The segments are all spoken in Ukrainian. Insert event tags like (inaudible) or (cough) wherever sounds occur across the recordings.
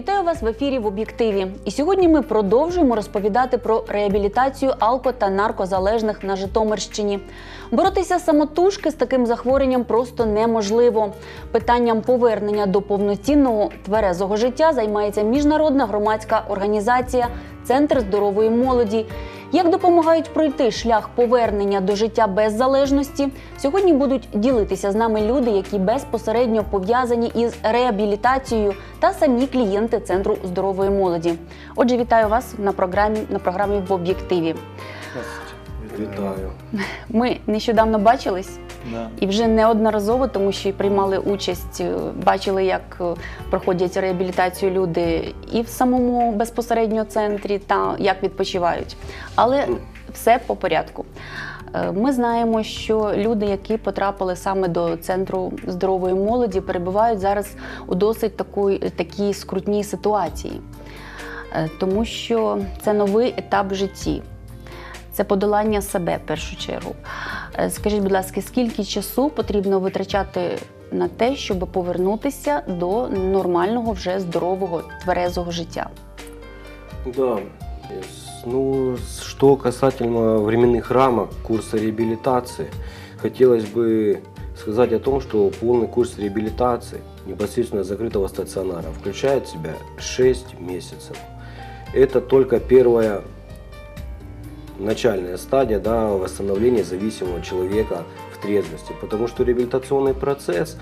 Вітаю вас в ефірі в об'єктиві. І сьогодні ми продовжуємо розповідати про реабілітацію алко та наркозалежних на Житомирщині. Боротися самотужки з таким захворюванням просто неможливо. Питанням повернення до повноцінного тверезого життя займається міжнародна громадська організація Центр здорової молоді. Як допомагають пройти шлях повернення до життя без залежності? Сьогодні будуть ділитися з нами люди, які безпосередньо пов'язані із реабілітацією та самі клієнти центру здорової молоді. Отже, вітаю вас на програмі на програмі в об'єктиві. Вітаю. Ми нещодавно бачились І вже неодноразово, тому що приймали участь, е, бачили, як е, проходять реабілітацію люди і в самому безпосередньо центрі, та як відпочивають. Але все по порядку. Е, Ми знаємо, що люди, які потрапили саме до центру здорової молоді, перебувають зараз у досить такої, такій скрутній ситуації, тому що це новий етап в житті Це подолання себе в першу чергу. Е, Скажіть, будь ласка, скільки часу потрібно витрачати на те, щоб повернутися до нормального, вже здорового, тверезого життя? Да. С- Ну, с- что касательно временных рамок курса реабилитации, хотелось бы сказать о том, что полный курс реабилитации непосредственно закрытого стационара включает в себя 6 месяцев. Это только первая начальная стадия да, восстановления зависимого человека в трезвости, потому что реабилитационный процесс,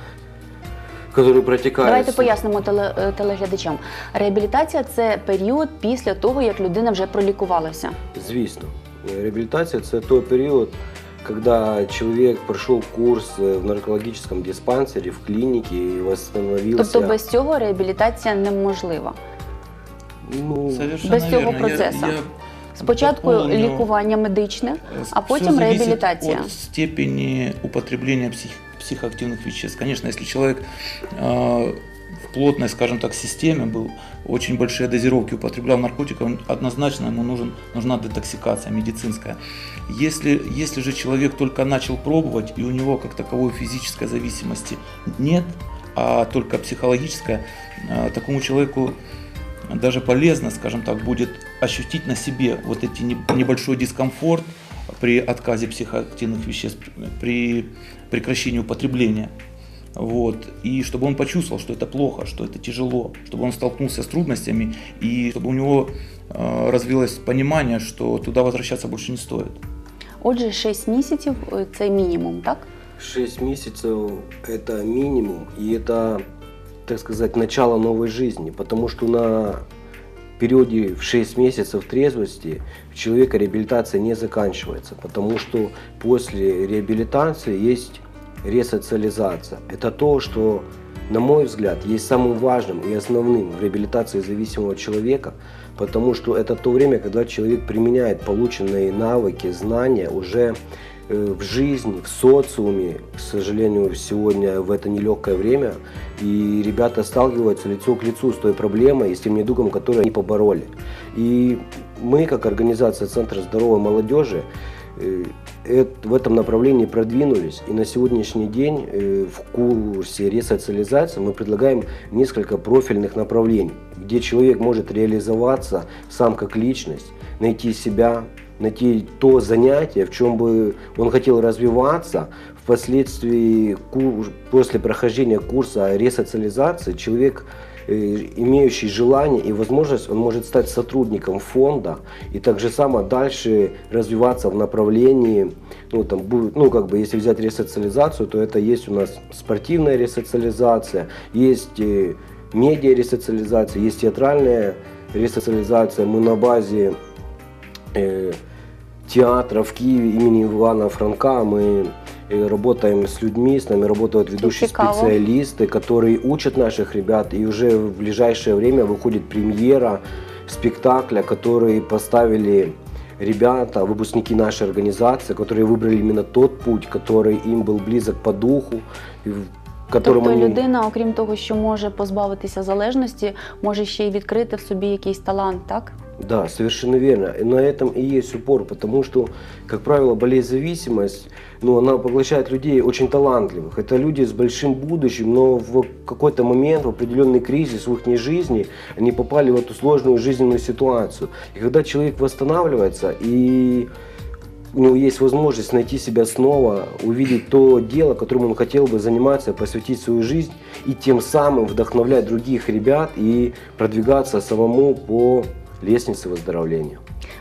который протекает... Давайте пояснимо теле- е, телеглядачам. Реабілітація це період після того, як людина вже пролікувалася. Звісно, реабілітація це той період, коли чоловік пройшов курс е, в наркологічному диспансері, в клініці і восстановився. Тобто без цього реабілітація неможлива. ну, Совершенно Без цього верно. Я- я Спочатку доповню. лікування медичне, а Всё потім зависит реабілітація. От степени употребления псих, психоактивных веществ. Конечно, если человек э, в плотной, скажем так, системе был, очень большие дозировки употреблял наркотиков, он- однозначно ему нужен, нужна детоксикация медицинская. Если, если же человек только начал пробовать, и у него как таковой физической зависимости нет, а только психологическая, э, такому человеку даже полезно, скажем так, будет ощутить на себе вот эти не- небольшой дискомфорт при отказе психоактивных веществ, при прекращении употребления. Вот. И чтобы он почувствовал, что это плохо, что это тяжело, чтобы он столкнулся с трудностями, и чтобы у него э, развилось понимание, что туда возвращаться больше не стоит. Отже, 6 місяців е, це мінімум, так? 6 месяцев это минимум, и это, так сказать, начало новой жизни, потому что на периоде в 6 месяцев трезвости у человека реабилитация не заканчивается, потому что после реабилитации есть ресоциализация. Это то, что, на мой взгляд, есть самым важным и основным в реабилитации зависимого человека, потому что это то время, когда человек применяет полученные навыки, знания уже в жизни, в социуме, к сожалению, сегодня в это нелегкое время, и ребята сталкиваются лицо к лицу с той проблемой и с тем недугом, который они побороли. И мы, как организация Центра здоровой молодежи, э, в этом направлении продвинулись. И на сегодняшний день э, в курсе ресоциализации мы предлагаем несколько профильных направлений, где человек может реализоваться сам как личность, найти себя, найти то занятие, в чем бы он хотел развиваться. Впоследствии, после прохождения курса ресоциализации, человек э, имеющий желание и возможность, он может стать сотрудником фонда и так же само дальше развиваться в направлении, ну, там, ну, как бы, если взять ресоциализацию, то это есть у нас спортивная ресоциализация, есть э, медиа-ресоциализация, есть театральная ресоциализация. Мы на базе э, театра в Киеве имени Ивана Франка мы э, работаем с людьми, с нами работают ведущие Цікаво. специалисты, которые учат наших ребят, и уже в ближайшее время выходит премьера спектакля, который поставили ребята, выпускники нашей организации, которые выбрали именно тот путь, который им был близок по духу, и в котором Тобто они... людина, окрім того, що може позбавитися залежності, може ще й відкрити в собі якийсь талант, так? Да, совершенно верно. И на этом и есть упор, потому что, как правило, болезнь-зависимость, ну, она поглощает людей очень талантливых. Это люди с большим будущим, но в какой-то момент, в определенный кризис в их жизни, они попали в эту сложную жизненную ситуацию. И когда человек восстанавливается и у него есть возможность найти себя снова, увидеть то дело, которым он хотел бы заниматься, посвятить свою жизнь и тем самым вдохновлять других ребят и продвигаться самому по лестнице выздоровления.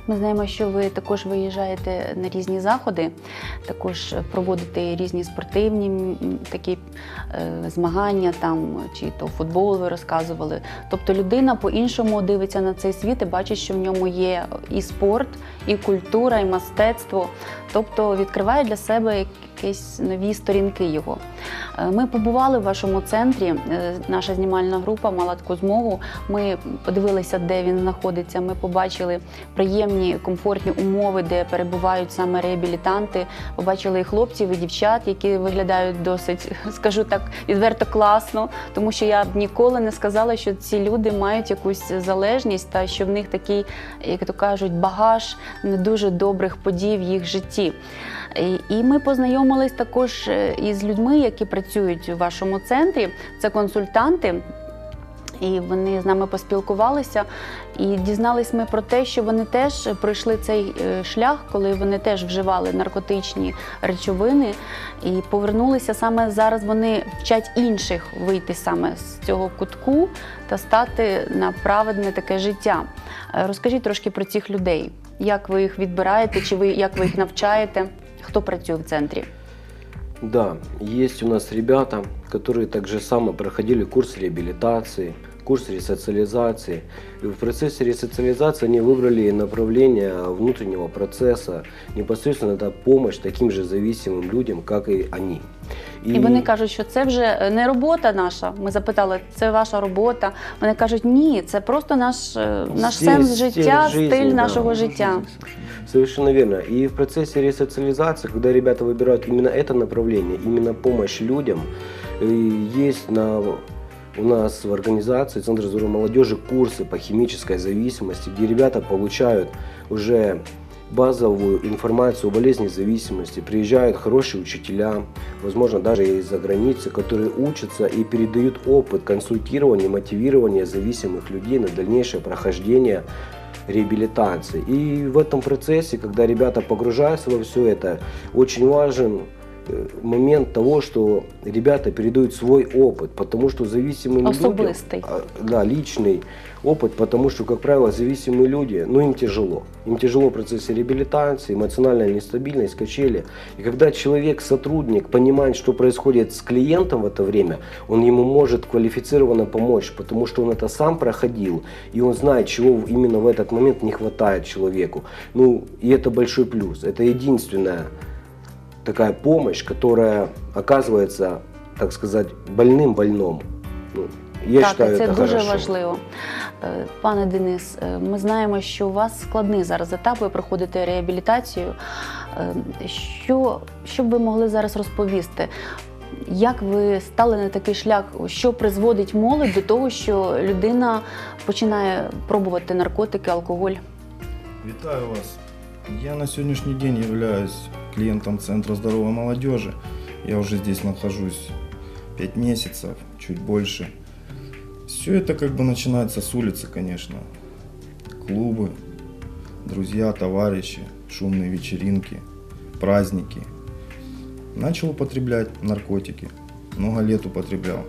Ми знаємо, що ви також виїжджаєте на різні заходи, також проводите різні спортивні такі е, змагання, там чи то футбол ви розказували. Тобто людина по-іншому дивиться на цей світ і бачить, що в ньому є і спорт, і культура, і мистецтво. Тобто відкриває для себе якісь нові сторінки його. Е, Ми побували в вашому центрі. е, Наша знімальна група мала таку змогу. Ми подивилися, де він знаходиться. Ми побачили приємні, комфортні умови, де перебувають саме реабілітанти. Побачили і хлопців, і дівчат, які виглядають досить, (laughs) скажу так, відверто класно, тому що я б ніколи не сказала, що ці люди мають якусь залежність та що в них такий, як то кажуть, багаж не дуже добрих подій в їх житті. І- ми познайомились також е, із людьми, які працюють у вашому центрі. Це консультанти. І вони з нами поспілкувалися, і дізнались ми про те, що вони теж пройшли цей е, шлях, коли вони теж вживали наркотичні речовини, і повернулися саме зараз. Вони вчать інших вийти саме з цього кутку та стати на праведне таке життя. Е, Розкажіть трошки про цих людей, як ви їх відбираєте, чи ви як ви їх навчаєте? Хто працює в центрі? Да, есть у нас ребята, которые также само проходили курс реабилитации, курс ресоциализации. И в процессе ресоциализации они выбрали направление внутреннего процесса, непосредственно это помощь таким же зависимым людям, как и они. І вони кажуть, що це вже не робота наша. Ми запитали, це ваша робота. Вони кажуть, ні, це просто наш, е, наш Стиль- сенс стиль життя, жизни, стиль да. нашого життя. Совершенно верно. И в процессе ресоциализации, когда ребята выбирают именно это направление, именно помощь людям, э, есть на, у нас в организации Центр здоровья молодежи курсы по химической зависимости, где ребята получают уже базовую информацию о болезни зависимости, приезжают хорошие учителя, возможно, даже из-за границы, которые учатся и передают опыт консультирования, мотивирования зависимых людей на дальнейшее прохождение реабилитации. И в этом процессе, когда ребята погружаются во все это, очень важен э, момент того, что ребята передают свой опыт, потому что зависимым людям, Особистый. а, да, личный опыт, потому что, как правило, зависимые люди, ну им тяжело. Им тяжело в процессе реабилитации, эмоциональная нестабильность, качели. И когда человек, сотрудник, понимает, что происходит с клиентом в это время, он ему может квалифицированно помочь, потому что он это сам проходил, и он знает, чего именно в этот момент не хватает человеку. Ну, и это большой плюс. Это единственная такая помощь, которая оказывается, так сказать, больным больному. Ну, я так, считаю, і це это дуже хорошо. важливо. Е, Пане Денис, е, ми знаємо, що у вас складний зараз етап, ви проходите реабілітацію. Е, Що, що б ви могли зараз розповісти? Як ви стали на такий шлях? Що призводить молодь до того, що людина починає пробувати наркотики, алкоголь? Вітаю вас. Я на сегодняшний день являюсь клиентом Центра здоровой молодежи. Я уже здесь нахожусь 5 месяцев, чуть больше. Все это как бы начинается с улицы, конечно. Клубы, друзья, товарищи, шумные вечеринки, праздники. Начал употреблять наркотики. Много лет употреблял.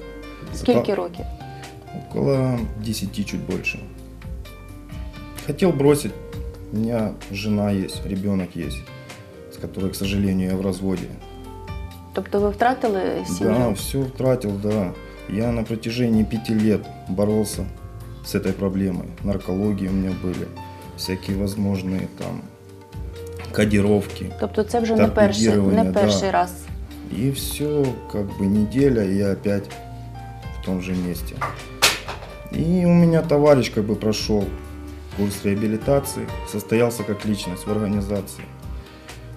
Скільки років? Около 10, чуть больше. Хотел бросить. У меня жена есть, ребенок есть, с которой, к сожалению, я в разводе. Тобто ви втратили сім'ю? Да, все утратил, да. Я на протяжении пяти лет боролся с этой проблемой. Наркологии у меня были, всякие возможные там кодировки. Тобто це вже не перший, не Торпедірування, перший да. раз. И все, как бы неделя, и я опять в том же месте. И у меня товарищ как бы прошел курс реабилитации, состоялся как личность в организации.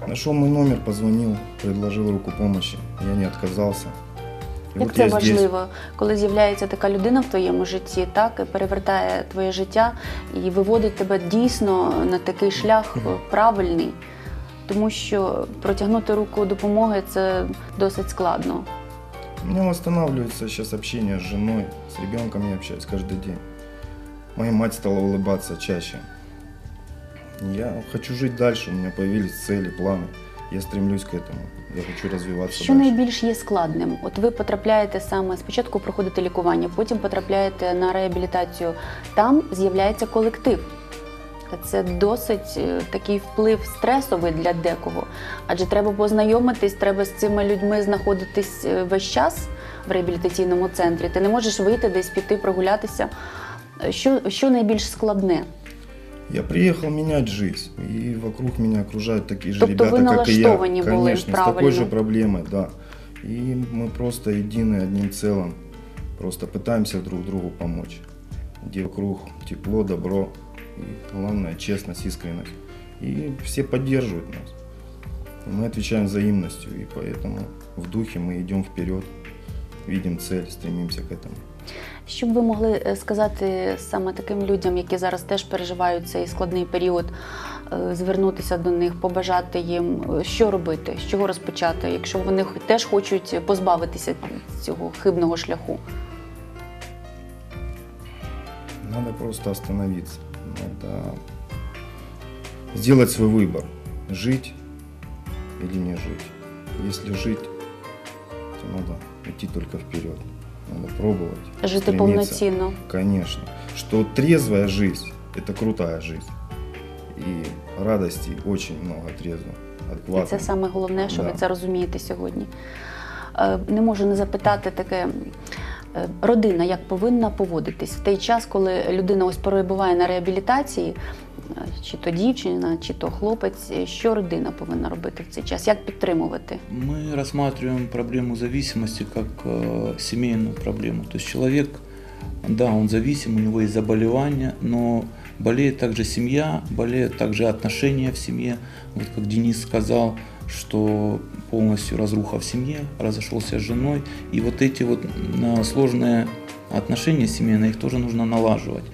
Нашел мой номер, позвонил, предложил руку помощи. Я не отказался. И Як вот це я здесь. важливо, коли з'являється така людина в твоєму житті, так і перевертає твоє життя і виводить тебе дійсно на такий шлях правильний, тому що протягнути руку допомоги це досить складно. У меня восстанавливается сейчас общение с женой, с ребенком я общаюсь каждый день. Моя мать стала улыбаться чаще. Я хочу жить дальше, у меня появились цели, планы. Я стремлюсь к этому. Я хочу развиваться Що дальше. найбільш є складним? От ви потрапляєте саме спочатку проходите лікування, потім потрапляєте на реабілітацію. Там з'являється колектив. Це досить е, такий вплив стресовий для декого. Адже треба познайомитись, треба з цими людьми знаходитись е, весь час в реабілітаційному центрі. Ти не можеш вийти десь піти прогулятися. Е, Що, що найбільш складне? Я приехал менять жизнь, и вокруг меня окружают такие же Тобто ви ребята, как и я. налаштовані були Конечно, с такой правильно. же проблемой, да. И мы просто едины одним целым, просто пытаемся друг другу помочь. Где вокруг тепло, добро, и главное честность, искренность. И все поддерживают нас. И мы отвечаем взаимностью, и поэтому в духе мы идем вперед, видим цель, стремимся к этому. Що б ви могли е, сказати саме таким людям, які зараз теж переживають цей складний період, е, звернутися до них, побажати їм, е, що робити, з чого розпочати, якщо вони теж хочуть позбавитися цього хибного шляху? Надо просто остановиться. Надо сделать свой выбор. Жить или не жить. Если жить, то надо идти только вперед. Надо пробовать. Жити стремиться. повноцінно. Конечно. Что трезвая жизнь – это крутая жизнь. И радостей очень много трезво. І це саме головне, що ви Да. це розумієте сьогодні. Е, Не можу не запитати таке. е, Родина як повинна поводитись в той час, коли людина ось перебуває на реабілітації, чи то дівчина, чи то хлопець, е, що родина повинна робити в цей час? Як підтримувати? Мы рассматриваем проблему зависимости как э, семейную проблему. То есть человек, да, он зависим, у него есть заболевания, но болеет также семья, болеют также отношения в семье. Вот как Денис сказал, что полностью разруха в семье, разошелся с женой. И вот эти вот м, сложные отношения семейные, их тоже нужно налаживать.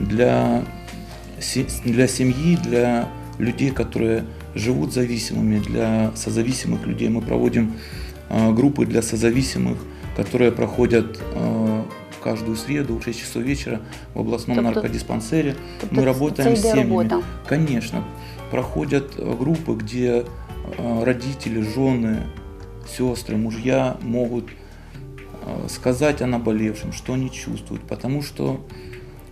Для, се- для семьи, для людей, которые живут зависимыми, для созависимых людей мы проводим э, группы для созависимых, которые проходят э, каждую среду в 6 часов вечера в областном Тобто- наркодиспансере. Тобто Мы работаем с семьями. робота. Конечно, проходят э, группы, где родители, жены, сестры, мужья могут сказать о наболевшем, что они чувствуют, потому что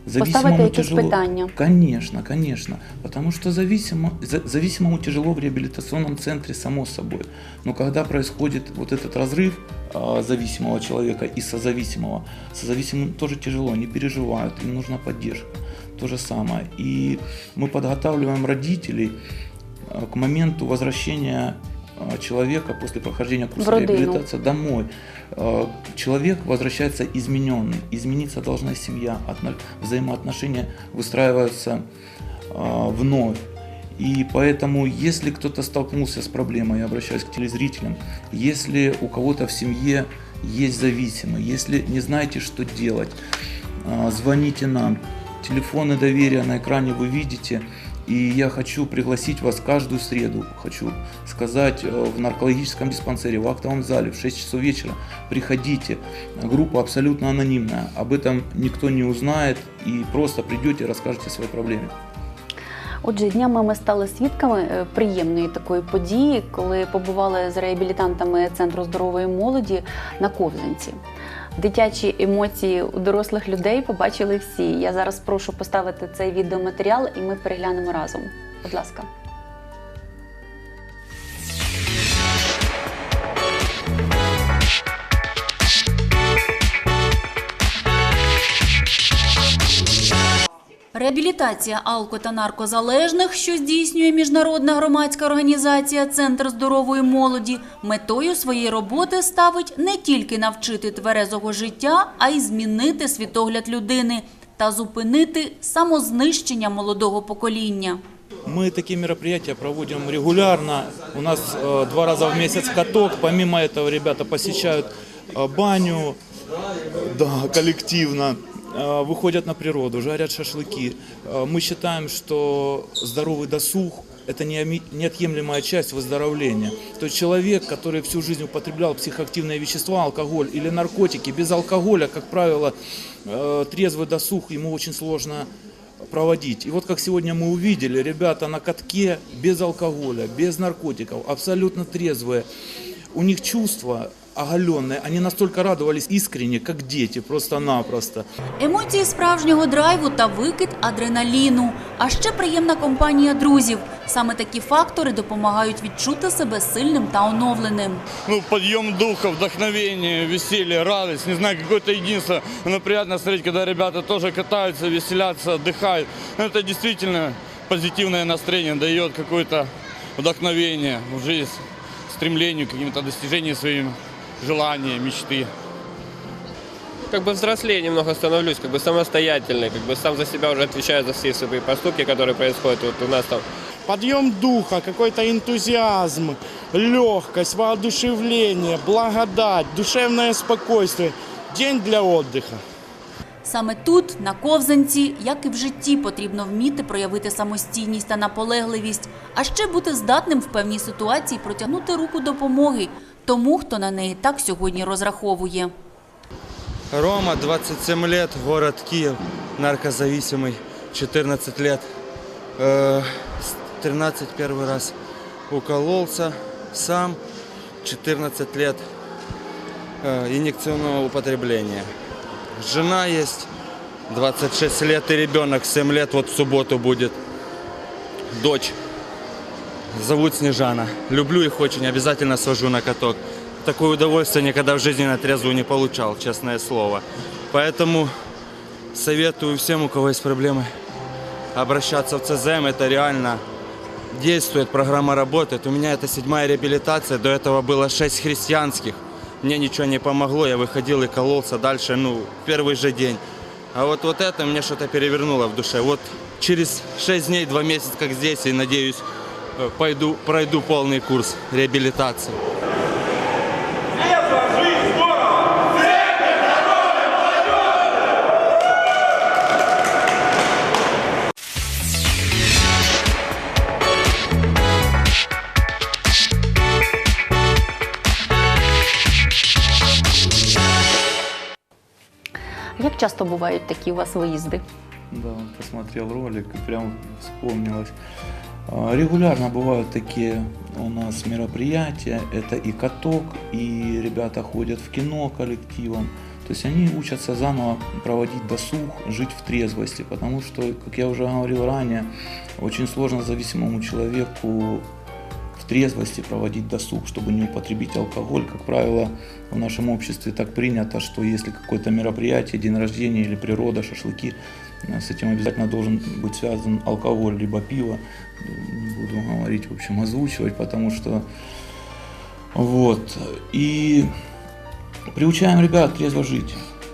Поставити зависимому якісь тяжело. питання. Конечно, конечно. Потому что зависимо, за- зависимому тяжело в реабилитационном центре, само собой. Но когда происходит вот этот разрыв а, зависимого человека и созависимого, созависимым тоже тяжело, они переживают, им нужна поддержка. То же самое. И мы подготавливаем родителей а, к моменту возвращения а, человека после прохождения курса реабилитации домой. А, Человек возвращается измененным. Измениться должна семья. Отно- Взаимоотношения выстраиваются а, вновь. И поэтому, если кто-то столкнулся с проблемой, я обращаюсь к телезрителям, если у кого-то в семье есть зависимый, если не знаете, что делать, а, звоните нам. Телефоны доверия на экране вы видите. И я хочу пригласить вас каждую среду, хочу сказать, э, в наркологическом диспансере, в актовом зале в 6 часов вечера. Приходите. Группа абсолютно анонимная. Об этом никто не узнает. И просто придете и расскажете о своей проблеме. Отже, днями ми стали свідками е, приємної такої події, коли побували з реабілітантами центру здорової молоді на ковзанці. Дитячі емоції у дорослих людей побачили всі. Я зараз прошу поставити цей відеоматеріал, і ми переглянемо разом. Будь ласка. Реабілітація алко та наркозалежних, що здійснює міжнародна громадська організація Центр здорової молоді, метою своєї роботи ставить не тільки навчити тверезого життя, а й змінити світогляд людини та зупинити самознищення молодого покоління. Мы такие мероприятия проводим регулярно. У нас э, два раза в месяц каток. Помимо этого ребята посещают э, баню, да, коллективно, э, Выходят на природу, жарят шашлыки. Э, Мы считаем, что здоровый досуг – это неотъемлемая часть выздоровления. То есть человек, который всю жизнь употреблял психоактивные вещества, алкоголь или наркотики, без алкоголя, как правило, э, трезвый досуг ему очень сложно проводить. И вот как сегодня мы увидели, ребята на катке без алкоголя, без наркотиков, абсолютно трезвые. У них чувства оголенные, они настолько радовались искренне, как дети, просто-напросто. Емоції справжнього драйву та викид адреналіну, а ще приємна компанія друзів. Саме такі фактори допомагають відчути себе сильним та оновленим. ну, подъем духа, вдохновение, веселье, радость, не знаю, какое-то единство. Но приятно смотреть, когда ребята тоже катаются, веселятся, отдыхают. Ну, Это действительно позитивное настроение, дает какое-то вдохновение в жизнь, стремлению к каким-то достижениям своим, желания, мечты. как бы взрослее немного становлюсь, как бы самостоятельный, как бы сам за себя уже отвечаю за все свои поступки, которые происходят вот у нас там. подъем духа, какой-то энтузиазм, легкость, воодушевление, благодать, душевное спокойствие. День для отдыха. Саме тут, на ковзанці, як і в житті, потрібно вміти проявити самостійність та наполегливість, а ще бути здатним в певній ситуації протягнути руку допомоги тому, хто на неї так сьогодні розраховує. Рома, 27 лет, город Киев, наркозависимый, 14 лет. Э, с 13 первый раз укололся сам, 14 лет э, инъекционного употребления. Жена есть, 26 лет и ребенок, 7 лет, вот в субботу будет. Дочь. Зовут Снежана. Люблю их очень, обязательно свожу на каток. Такое удовольствие никогда в жизни на трезвую не получал, честное слово. Поэтому советую всем, у кого есть проблемы, обращаться в ЦЗМ. Это реально действует, программа работает. У меня это седьмая реабилитация, до этого было шесть христианских. Мне ничего не помогло, я выходил и кололся дальше, ну, первый же день. А вот, вот это мне что-то перевернуло в душе. Вот через шесть дней, два месяца, как здесь, и надеюсь, пойду, пройду полный курс реабилитации. Як часто бувають такі у вас виїзди? Да, посмотрел ролик и прям вспомнилось. А, Регулярно бывают такие у нас мероприятия. Это и каток, и ребята ходят в кино коллективом. То есть они учатся заново проводить досуг, жить в трезвости. Потому что, как я уже говорил ранее, очень сложно зависимому человеку в трезвости проводить досуг, чтобы не употребить алкоголь. Как правило, в нашем обществе так принято, что если какое-то мероприятие, день рождения или природа, шашлыки, с этим обязательно должен быть связан алкоголь либо пиво. Буду говорить, в общем, озвучивать, потому что вот. И приучаем ребят трезво жить,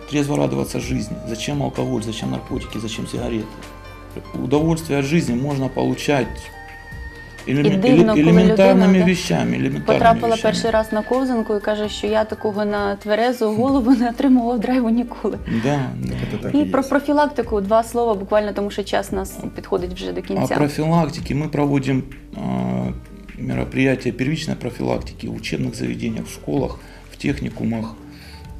трезво радоваться жизни. Зачем алкоголь, зачем наркотики, зачем сигареты? Удовольствие от жизни можно получать элеме- І дивно, коли элементарными людина, да, вещами. Элементарными Потрапила вещами. перший раз на ковзанку і каже, що я такого на тверезу голову не отримував драйву ніколи. Да, да. Это так І и про есть. профілактику два слова, буквально тому що час нас підходить вже до О кінця. профилактике мы проводим э, мероприятия первичной профилактики в учебных заведениях, в школах, в техникумах,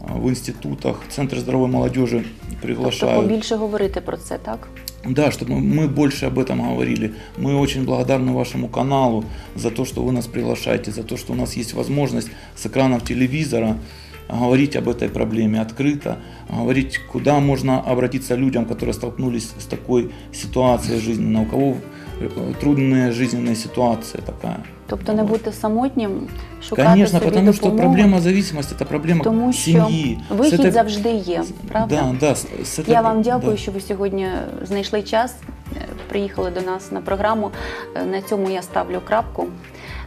э, в институтах. Центр здоровой молодежи Тобто приглашают. побільше говорити про це, так? Да, чтобы мы больше об этом говорили. Мы очень благодарны вашему каналу за то, что вы нас приглашаете, за то, что у нас есть возможность с экранов телевизора говорить об этой проблеме открыто, говорить, куда можно обратиться людям, которые столкнулись с такой ситуацией жизненной, у кого э, трудная жизненная ситуация такая. Тобто не бути самотнім, шукати Конечно, собі потому что допомогу, проблема зависимости – это проблема тому що семьи. С вихід этой- завжди є, правда? Да, да, с- с этой- Я вам дякую, да. що ви сьогодні знайшли час, е, приїхали до нас на програму. Е, На цьому я ставлю крапку.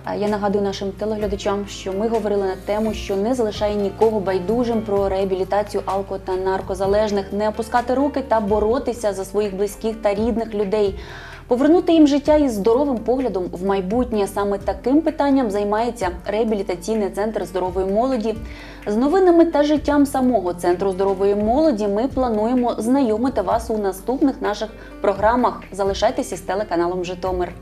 Е, Я нагадую нашим телеглядачам, що ми говорили на тему, що не залишає нікого байдужим про реабілітацію алко та наркозалежних, не опускати руки та боротися за своїх близьких та рідних людей. Повернути їм життя із здоровим поглядом в майбутнє саме таким питанням займається реабілітаційний центр здорової молоді. З новинами та життям самого центру здорової молоді ми плануємо знайомити вас у наступних наших програмах. Залишайтеся з телеканалом Житомир.